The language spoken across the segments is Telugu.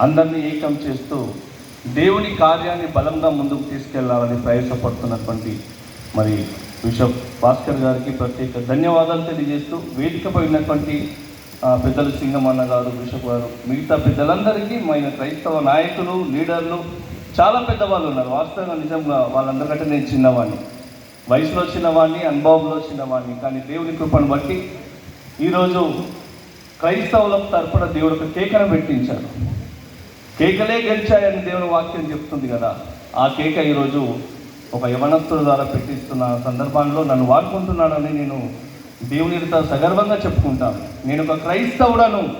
అందరినీ ఏకం చేస్తూ దేవుని కార్యాన్ని బలంగా ముందుకు తీసుకెళ్ళాలని ప్రయాసపడుతున్నటువంటి మరి బిషప్ భాస్కర్ గారికి ప్రత్యేక ధన్యవాదాలు తెలియజేస్తూ వేదిక పోయినటువంటి పెద్దలు సింగమన్న గారు బిషప్ గారు మిగతా పెద్దలందరికీ మన క్రైస్తవ నాయకులు లీడర్లు చాలా పెద్దవాళ్ళు ఉన్నారు. వాస్తవంగా నిజంగా వాళ్ళందరికంటే నేను చిన్నవాడిని వయసులో చిన్నవాడిని అనుభవంలో చిన్నవాడిని కానీ దేవుని కృపను బట్టి ఈరోజు క్రైస్తవుల తరపున దేవుడు ఒక కేకను పెట్టించాడు. కేకలే గెలిచాయని దేవుని వాక్యం చెప్తుంది కదా. ఆ కేక ఈరోజు ఒక యవనస్తుల ద్వారా పెట్టిస్తున్న సందర్భంలో నన్ను వాడుకుంటున్నాడని నేను దేవునితో సగర్వంగా చెప్పుకుంటాను. నేను ఒక క్రైస్తవుడను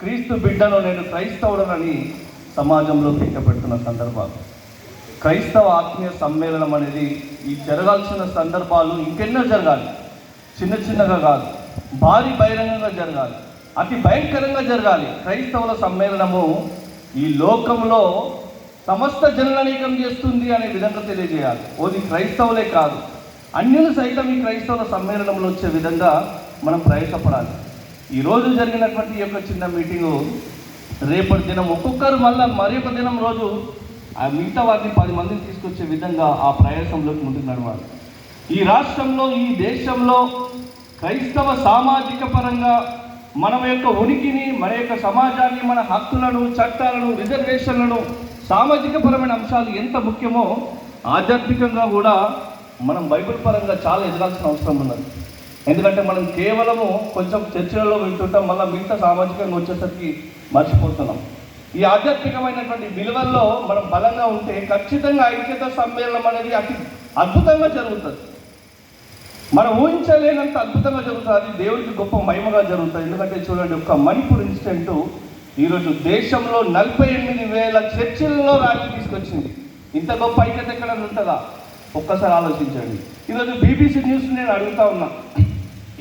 క్రీస్తు బిడ్డను నేను క్రైస్తవుడనని సమాజంలో కేక పెడుతున్న సందర్భాలు. క్రైస్తవ ఆత్మీయ సమ్మేళనం అనేది ఈ జరగాల్సిన సందర్భాలు ఇంకెన్నో జరగాలి. చిన్న చిన్నగా కాదు. భారీ బహిరంగంగా జరగాలి. అతి భయంకరంగా జరగాలి. క్రైస్తవుల సమ్మేళనము ఈ లోకంలో సమస్త జననీకం చేస్తుంది అనే విధంగా తెలియజేయాలి. ఓది క్రైస్తవులే కాదు అన్యులు సైతం ఈ క్రైస్తవుల సమ్మేళనంలో వచ్చే విధంగా మనం ప్రయాసపడాలి. ఈరోజు జరిగినటువంటి యొక్క చిన్న మీటింగు రేపటి దినం ఒక్కొక్కరు మళ్ళీ మరి ఒక దినం రోజు ఆ మిగతా వారిని పది మందిని తీసుకొచ్చే విధంగా ఆ ప్రయాసంలోకి ముందుకు నడవాలి. ఈ రాష్ట్రంలో ఈ దేశంలో క్రైస్తవ సామాజిక పరంగా మన యొక్క ఉనికిని మన యొక్క సమాజాన్ని మన హక్కులను చట్టాలను రిజర్వేషన్లను సామాజిక పరమైన అంశాలు ఎంత ముఖ్యమో ఆధ్యాత్మికంగా కూడా మనం బైబిల్ పరంగా చాలా ఎదగాల్సిన అవసరం ఉన్నది. ఎందుకంటే మనం కేవలము కొంచెం చర్చలలో వింటుంటాం మళ్ళీ మిగతా సామాజికంగా వచ్చేసరికి మర్చిపోతున్నాం. ఈ ఆధ్యాత్మికమైనటువంటి విలువల్లో మనం బలంగా ఉంటే ఖచ్చితంగా ఐక్యత సమ్మేళనం అనేది అతి అద్భుతంగా జరుగుతుంది. మనం ఊహించలేనంత అద్భుతంగా జరుగుతుంది. దేవుడికి గొప్ప మహిమగా జరుగుతుంది. ఎందుకంటే చూడండి ఒక మణిపూర్ ఇన్సిడెంట్ ఈరోజు దేశంలో నలభై ఎనిమిది వేల చర్చిలలో రాజు తీసుకొచ్చింది. ఇంత గొప్ప ఐక్యత ఎక్కడ ఉంటుందా? ఒక్కసారి ఆలోచించండి. ఈరోజు బీబీసీ న్యూస్ నేను అడుగుతా ఉన్నా.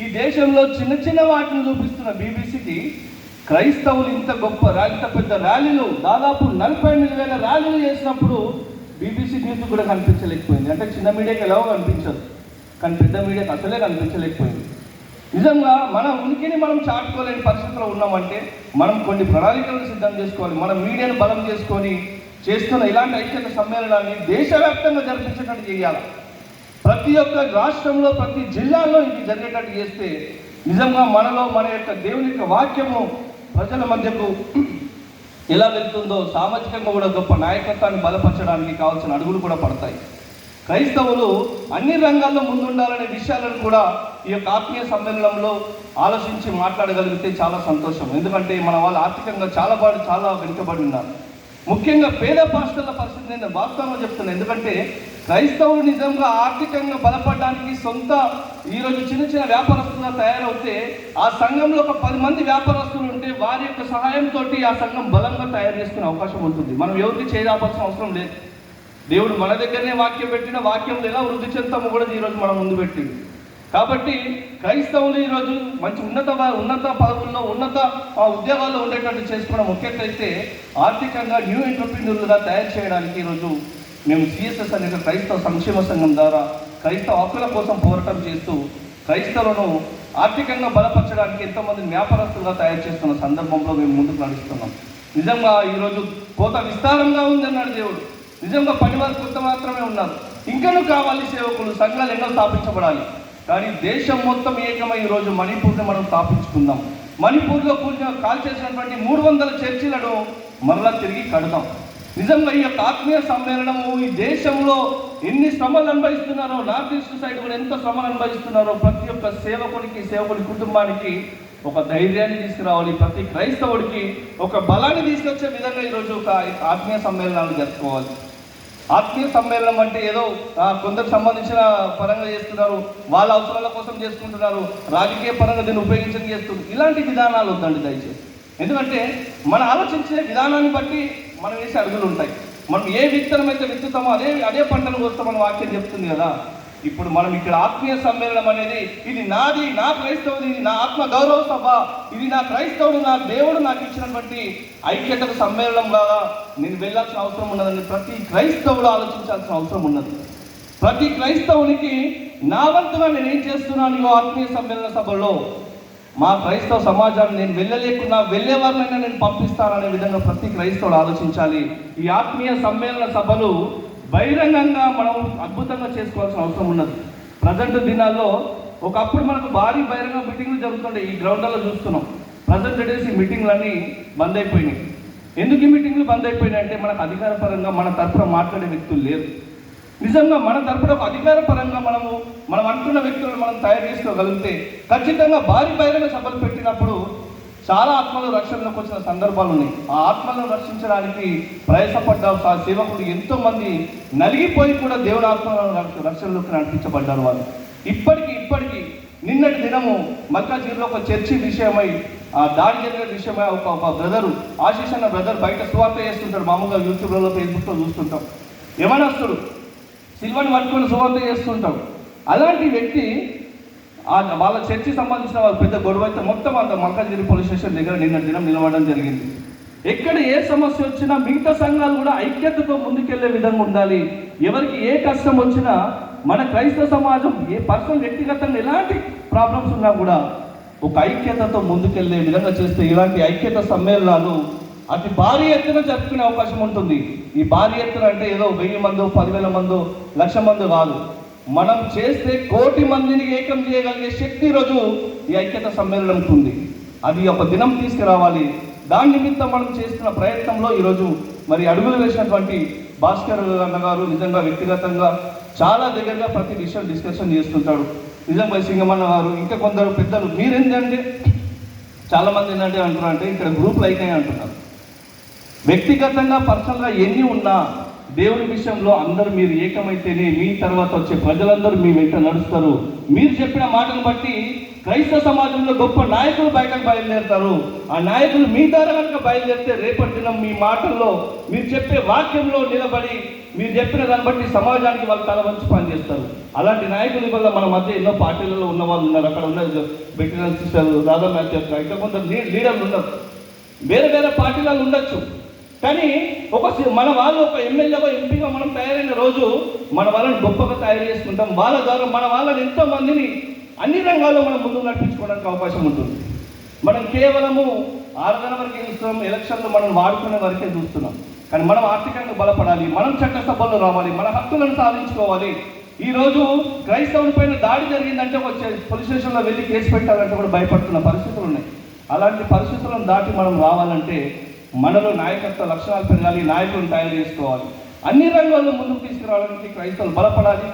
ఈ దేశంలో చిన్న చిన్న వాటిని చూపిస్తున్న బీబీసీకి క్రైస్తవులు ఇంత గొప్ప ఇంత పెద్ద ర్యాలీలు దాదాపు నలభై ఎనిమిది వేల ర్యాలీలు చేసినప్పుడు బీబీసీ న్యూస్ కూడా కనిపించలేకపోయింది. అంటే చిన్న మీడియాకి ఎలాగో కనిపించదు. కానీ పెద్ద మీడియాకి అసలే కనిపించలేకపోయింది. నిజంగా మన ఉనికిని మనం చాటుకోలేని పరిస్థితిలో ఉన్నామంటే మనం కొన్ని ప్రణాళికలను సిద్ధం చేసుకోవాలి. మన మీడియాను బలం చేసుకొని చేస్తున్న ఇలాంటి ఐక్యత సమ్మేళనాన్ని దేశవ్యాప్తంగా జరిపించేటట్టు చేయాలి? ప్రతి ఒక్క రాష్ట్రంలో ప్రతి జిల్లాలో ఇది జరిగేటట్టు చేస్తే నిజంగా మనలో మన యొక్క దేవుని యొక్క వాక్యము ప్రజల మధ్యకు ఎలా వెళ్తుందో సామాజికంగా కూడా గొప్ప నాయకత్వాన్ని బలపరచడానికి కావాల్సిన అడుగులు కూడా పడతాయి. క్రైస్తవులు అన్ని రంగాల్లో ముందుండాలనే విషయాలను కూడా ఈ యొక్క ఆత్మీయ సమ్మేళనంలో ఆలోచించి మాట్లాడగలిగితే చాలా సంతోషం. ఎందుకంటే మన వాళ్ళు ఆర్థికంగా చాలా బాగా చాలా వెనుకబడి ఉన్నారు. ముఖ్యంగా పేద పాస్టర్ల పరిస్థితి నేను వాస్తవంగా చెప్తున్నాను ఎందుకంటే క్రైస్తవులు నిజంగా ఆర్థికంగా బలపడడానికి సొంత ఈరోజు చిన్న చిన్న వ్యాపారస్తులుగా తయారవుతే ఆ సంఘంలో ఒక పది మంది వ్యాపారస్తులు ఉంటే వారి యొక్క సహాయంతో ఆ సంఘం బలంగా తయారు చేసుకునే అవకాశం ఉంటుంది. మనం ఎవరికి చేయాల్సిన అవసరం లేదు. దేవుడు మన దగ్గరనే వాక్యం పెట్టిన వాక్యంలో ఎలా వృద్ధి చెందుతామో కూడా ఈరోజు మనం ముందు పెట్టింది. కాబట్టి క్రైస్తవులు ఈరోజు మంచి ఉన్నత ఉన్నత పదవుల్లో ఉన్నత ఆ, ఉద్యోగాల్లో ఉండేటట్టు చేసుకోవడం ముఖ్యమైతే ఆర్థికంగా న్యూ ఎంటర్ప్రీనర్లుగా తయారు చేయడానికి ఈరోజు మేము సిఎస్ఎస్ అనే క్రైస్తవ సంక్షేమ సంఘం ద్వారా క్రైస్తవ హక్కుల కోసం పోరాటం చేస్తూ క్రైస్తవులను ఆర్థికంగా బలపరచడానికి ఎంతోమంది వ్యాపారస్తులుగా తయారు చేస్తున్న సందర్భంలో మేము ముందుకు నడుస్తున్నాం. నిజంగా ఈరోజు కోత విస్తారంగా ఉందన్నాడు దేవుడు. నిజంగా పని వారు కొంత మాత్రమే ఉన్నారు ఇంకనూ కావాలి సేవకులు సంఘాలు ఎన్నో స్థాపించబడాలి. కానీ దేశం మొత్తం ఏకమై ఈరోజు మణిపూర్ని మనం స్థాపించుకుందాం. మణిపూర్లో కూర్చొని కాల్ చేసినటువంటి మూడు వందల చర్చిలను మరలా తిరిగి కడదాం. నిజంగా ఈ యొక్క ఆత్మీయ సమ్మేళనము ఈ దేశంలో ఎన్ని శ్రమలు అనుభవిస్తున్నారో నార్త్ ఈస్ట్ సైడ్ కూడా ఎంత శ్రమలు అనుభవిస్తున్నారో ప్రతి ఒక్క సేవకునికి సేవకుడి కుటుంబానికి ఒక ధైర్యాన్ని తీసుకురావాలి. ప్రతి క్రైస్తవుడికి ఒక బలాన్ని తీసుకొచ్చే విధంగా ఈరోజు ఒక ఆత్మీయ సమ్మేళనాలు జరుపుకోవాలి. ఆత్మీయ సమ్మేళనం అంటే ఏదో కొందరు సంబంధించిన పరంగా చేస్తున్నారు వాళ్ళ అవసరాల కోసం చేసుకుంటున్నారు రాజకీయ పరంగా దీన్ని ఉపయోగించడం చేస్తున్నారు. ఇలాంటి విధానాలు వద్దండి దయచేసి. ఎందుకంటే మన ఆలోచించే విధానాన్ని బట్టి మనం వేసే అడుగులు ఉంటాయి. మనం ఏ విత్తనం అయితే విత్తుతామో అదే అదే పంటను కోస్తామని వాక్యం చెప్తుంది కదా. ఇప్పుడు మనం ఇక్కడ ఆత్మీయ సమ్మేళనం అనేది ఇది నాది నా క్రైస్తవుది ఇది నా ఆత్మ గౌరవ సభ ఇది నా క్రైస్తవుడు నా దేవుడు నాకు ఇచ్చినటువంటి ఐక్యతకు సమ్మేళనం లాగా నేను వెళ్ళాల్సిన అవసరం ఉన్నదని ప్రతి క్రైస్తవుడు ఆలోచించాల్సిన అవసరం ఉన్నది. ప్రతి క్రైస్తవునికి నా వంతుగా నేను ఏం చేస్తున్నాను ఈ ఆత్మీయ సమ్మేళన సభలో? మా క్రైస్తవ సమాజాన్ని నేను వెళ్ళలేకున్నా వెళ్ళే వారినైనా నేను పంపిస్తాననే విధంగా ప్రతి క్రైస్తవుడు ఆలోచించాలి. ఈ ఆత్మీయ సమ్మేళన సభలు బహిరంగంగా మనం అద్భుతంగా చేసుకోవాల్సిన అవసరం ఉన్నది. ప్రజెంట్ దినాల్లో ఒకప్పుడు మనకు భారీ బహిరంగ మీటింగ్లు జరుగుతుండే ఈ గ్రౌండ్లలో చూస్తున్నాం. ప్రజెంట్ డేస్ ఈ మీటింగ్లన్నీ బంద్ అయిపోయినాయి. ఎందుకు ఈ మీటింగ్లు బంద్ అయిపోయినాయి అంటే మనకు అధికారపరంగా మన తరఫున మాట్లాడే వ్యక్తులు లేరు. నిజంగా మన తరపున ఒక అధికారపరంగా మనము మనం అంటున్న వ్యక్తులను మనం తయారు చేసుకోగలిగితే ఖచ్చితంగా భారీ బహిరంగ సభలు పెట్టినప్పుడు చాలా ఆత్మలు రక్షణలోకి వచ్చిన సందర్భాలు ఉన్నాయి. ఆ ఆత్మలను రక్షించడానికి ప్రయాసపడ్డ ఆ సేవకుడు ఎంతో మంది నలిగిపోయి కూడా దేవుని ఆత్మలను రక్షణలోకి నడిపించబడ్డారు వాళ్ళు. ఇప్పటికి ఇప్పటికి నిన్నటి దినము మల్కాజీలో ఒక చర్చి విషయమై ఆ దాడి జరిగిన విషయమై ఒక ఒక బ్రదరు ఆశీష్ అన్న బ్రదర్ బయట సువార్త చేస్తుంటాడు. మామూలుగా యూట్యూబ్లలో ఫేస్బుక్లో చూస్తుంటాం. ఏమనస్తుడు సిల్వని పట్టుకొని సువార్త చేస్తుంటాం అలాంటి వ్యక్తి వాళ్ళ చర్చి సంబంధించిన వాళ్ళ పెద్ద గొడవ అయితే మొత్తం అంత మల్కాజిగిరి పోలీస్ స్టేషన్ దగ్గర నిన్న దినం నిలబడడం జరిగింది. ఎక్కడ ఏ సమస్య వచ్చినా మిగతా సంఘాలు కూడా ఐక్యతతో ముందుకెళ్ళే విధంగా ఉండాలి. ఎవరికి ఏ కష్టం వచ్చినా మన క్రైస్తవ సమాజం ఏ పర్సనల్ వ్యక్తిగతంగా ఎలాంటి ప్రాబ్లమ్స్ ఉన్నా కూడా ఒక ఐక్యతతో ముందుకెళ్ళే విధంగా చేస్తే ఇలాంటి ఐక్యత సమ్మేళనాలు అతి భారీ ఎత్తున జరుపుకునే అవకాశం ఉంటుంది. ఈ భారీ ఎత్తున అంటే ఏదో వెయ్యి మందో పదివేల మందో లక్ష మందో కాదు. మనం చేస్తే కోటి మందిని ఏకం చేయగలిగే శక్తి రోజు ఈ ఐక్యత సమ్మేళనంకి ఉంది అది ఒక దినం తీసుకురావాలి. దాని నిమిత్తం మనం చేస్తున్న ప్రయత్నంలో ఈరోజు మరి అడుగులు వేసినటువంటి భాస్కర్ అన్న గారు నిజంగా వ్యక్తిగతంగా చాలా దగ్గరగా ప్రతి విషయం డిస్కషన్ చేస్తుంటాడు. నిజంగా సింగమన్న గారు ఇంకా కొందరు పెద్దలు మీరేంటంటే చాలామంది ఏంటంటే అంటున్నారు అంటే ఇక్కడ గ్రూపులు అయినాయి అంటున్నారు. వ్యక్తిగతంగా పర్సనల్గా ఎన్ని ఉన్నా దేవుని విషయంలో అందరూ మీరు ఏకమైతేనే మీ తర్వాత వచ్చే ప్రజలందరూ మీ వెంట నడుస్తారు. మీరు చెప్పిన మాటను బట్టి క్రైస్తవ సమాజంలో గొప్ప నాయకులు బయటకు బయలుదేరుతారు. ఆ నాయకులు మీ ద్వారా కనుక బయలుదేరితే రేపటి దినం మీ మాటల్లో మీరు చెప్పే వాక్యంలో నిలబడి మీరు చెప్పిన దాన్ని బట్టి సమాజానికి వాళ్ళు తల వంచి పనిచేస్తారు. అలాంటి నాయకుల వల్ల మన మధ్య ఎన్నో పార్టీలలో ఉన్న వాళ్ళు ఉన్నారు. అక్కడ ఉన్న బెట్టిన సిస్టర్ దాదాపు ఇంకా కొందరు లీడర్లు ఉన్నారు. వేరే వేరే పార్టీలలో ఉండొచ్చు. కానీ ఒక సి- మన వాళ్ళు ఒక ఎమ్మెల్యేగా ఎంపీగా మనం తయారైన రోజు మన వాళ్ళని గొప్పగా తయారు చేసుకుంటాం. వాళ్ళ ద్వారా మన వాళ్ళని ఎంతో మందిని అన్ని రంగాల్లో మనం ముందుకు నడిపించుకోవడానికి అవకాశం ఉంటుంది. మనం కేవలము ఆరాధన వరకే చూస్తున్నాం ఎలక్షన్లో మనం వాడుకునే వరకే చూస్తున్నాం. కానీ మనం ఆర్థికంగా బలపడాలి మనం చట్టసభల్లో రావాలి మన హక్కులను సాధించుకోవాలి. ఈ రోజు క్రైస్తవుని పైన దాడి జరిగిందంటే వచ్చే పోలీస్ స్టేషన్లో వెళ్ళి కేసు పెట్టాలంటే కూడా భయపడుతున్న పరిస్థితులు ఉన్నాయి. అలాంటి పరిస్థితులను దాటి మనం రావాలంటే మనలో నాయకత్వ లక్షణాలు పెరగాలి నాయకులను తయారు చేసుకోవాలి. అన్ని రంగాల్లో ముందుకు తీసుకురావడానికి క్రైస్తవులు బలపడాలి.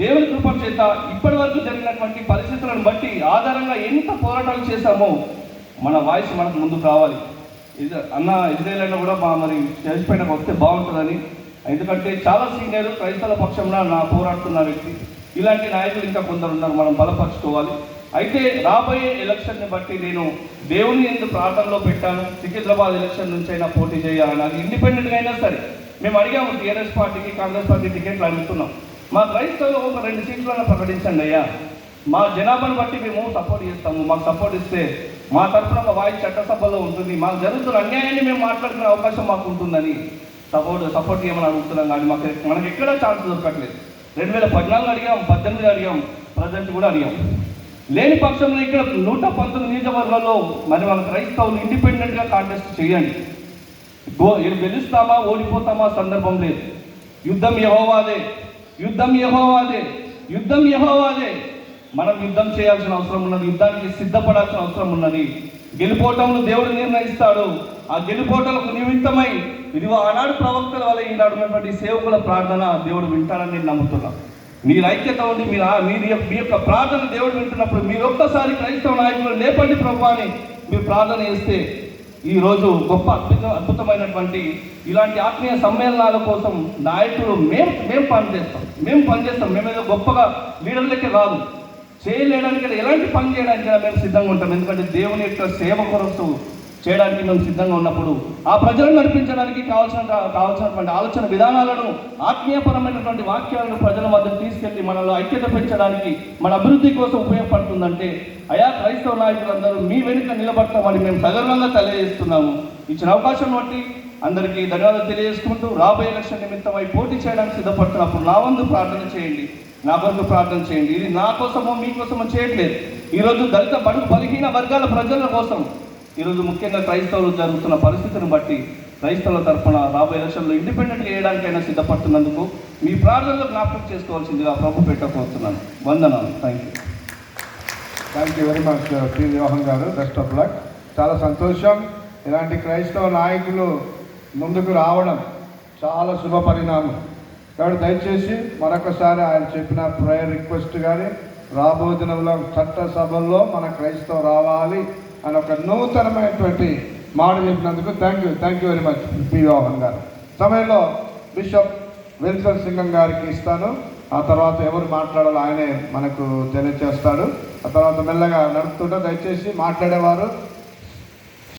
దేవుని కృప చేత ఇప్పటి వరకు జరిగినటువంటి పరిస్థితులను బట్టి ఆధారంగా ఎంత పోరాటాలు చేశామో మన వాయిస్ మనకు ముందుకు రావాలి. ఇది అన్న ఇజ్రాయల్ అన్న కూడా మా మరి చేసిపోయినకు వస్తే బాగుంటుందని. ఎందుకంటే చాలా సీనియర్ క్రైస్తవుల పక్షంలో నా పోరాడుతున్న వ్యక్తి. ఇలాంటి నాయకులు ఇంకా కొందరు ఉన్నారు మనం బలపరచుకోవాలి. అయితే రాబోయే ఎలక్షన్ని బట్టి నేను దేవుని ఎందుకు ప్రార్థనలో పెట్టాను. సికింద్రాబాద్ ఎలక్షన్ నుంచి అయినా పోటీ చేయాలని. అది ఇండిపెండెంట్గా అయినా సరే మేము అడిగాము టీఆర్ఎస్ పార్టీకి కాంగ్రెస్ పార్టీ టికెట్లు అడుగుతున్నాం. మా క్రైస్తవులు ఒక రెండు సీట్లను ప్రకటించండి అయ్యా. మా జనాభాను బట్టి మేము సపోర్ట్ చేస్తాము. మాకు సపోర్ట్ ఇస్తే మా తరఫున ఒక వాయిస్ చట్టసభలో ఉంటుంది. మాకు జరుగుతున్న అన్యాయాన్ని మేము మాట్లాడుకునే అవకాశం మాకు ఉంటుందని సపోర్ట్ సపోర్ట్ చేయమని అడుగుతున్నాం. కానీ మాకు మనకి ఎక్కడ ఛాన్స్ దొరకట్లేదు. రెండు వేల పద్నాలుగు అడిగాం పద్దెనిమిది అడిగాం ప్రజెంట్ కూడా అడిగాం. లేని పక్షంలో ఇక్కడ నూట పంతొమ్మిది నియోజకవర్గాల్లో మరి మన క్రైస్తవులు ఇండిపెండెంట్గా కాంటెస్ట్ చేయండి. గో ఇది గెలుస్తామా ఓడిపోతామా సందర్భం లేదు. యుద్ధం యహోవాదే యుద్ధం యహోవాదే యుద్ధం యహోవాదే. మనం యుద్ధం చేయాల్సిన అవసరం ఉన్నది యుద్ధానికి సిద్ధపడాల్సిన అవసరం ఉన్నది. గెలుపోవటంలో దేవుడు నిర్ణయిస్తాడు. ఆ గెలుపోటలకు నిమిత్తమై ఇది ఆనాడు ప్రవక్తల వల్ల ఈనాడు ఉన్నటువంటి సేవకుల ప్రార్థన దేవుడు వింటాడని నేను నమ్ముతున్నాను. మీరు ఐక్యత ఉండి మీరు మీరు మీ యొక్క ప్రార్థన దేవుడు వింటున్నప్పుడు మీరు ఒక్కసారి క్రైస్తవ నాయకులు లేపండి ప్రభు అని మీరు ప్రార్థన చేస్తే ఈ రోజు గొప్ప అద్భుత అద్భుతమైనటువంటి ఇలాంటి ఆత్మీయ సమ్మేళనాల కోసం నాయకులు మేము మేము పనిచేస్తాం. మేము పనిచేస్తాం. మేము ఏదో గొప్పగా లీడర్లకే రాదు చేయలేడానికి ఎలాంటి పని చేయడానికి మేము సిద్ధంగా ఉంటాం. ఎందుకంటే దేవుని యొక్క సేవ కొరకు చేయడానికి మేము సిద్ధంగా ఉన్నప్పుడు ఆ ప్రజలను నడిపించడానికి కావాల్సిన కావాల్సినటువంటి ఆలోచన విధానాలను ఆత్మీయపరమైనటువంటి వాక్యాలను ప్రజల మధ్య తీసుకెళ్ళి మనలో ఐక్యత పెంచడానికి మన అభివృద్ధి కోసం ఉపయోగపడుతుందంటే అయా క్రైస్తవ నాయకులందరూ మీ వెనుక నిలబడతామని మేము సగర్వంగా తెలియజేస్తున్నాము. ఇచ్చిన అవకాశం బట్టి అందరికీ ధన్యవాదాలు తెలియజేసుకుంటూ రాబోయే ఎలక్షన్ నిమిత్తమై పోటీ చేయడానికి సిద్ధపడుతున్నప్పుడు నా వంతు ప్రార్థన చేయండి. నా కొరకు ప్రార్థన చేయండి. ఇది నా కోసమో మీకోసమో చేయట్లేదు. ఈరోజు దళిత బడుగు బలహీన వర్గాల ప్రజల కోసం ఈరోజు ముఖ్యంగా క్రైస్తవులు జరుగుతున్న పరిస్థితిని బట్టి క్రైస్తవుల తరఫున రాబోయే ఎలక్షన్లో ఇండిపెండెంట్గా వేయడానికైనా సిద్ధపడుతున్నందుకు మీ ప్రార్థనలో జ్ఞాపకం చేసుకోవాల్సిందిగా ప్రభు పెట్టకపోతున్నాను వందనాలు. Thank you thank you very much P Yohan garu. Best of luck చాలా సంతోషం. ఇలాంటి క్రైస్తవ నాయకులు ముందుకు రావడం చాలా శుభ పరిణామం. కాబట్టి దయచేసి మరొకసారి ఆయన చెప్పిన ప్రేయర్ రిక్వెస్ట్ కానీ రాబో దినంలో చట్టసభల్లో మన క్రైస్తవ రావాలి. అని ఒక నూతనమైనటువంటి మాట చెప్పినందుకు thank you thank you very much P garu. సమయంలో బిషప్ విల్సన్ సింగం గారికి ఇస్తాను. ఆ తర్వాత ఎవరు మాట్లాడాలో ఆయనే మనకు తెలియజేస్తాడు ఆ తర్వాత మెల్లగా నడుపుతుంటే దయచేసి మాట్లాడేవారు.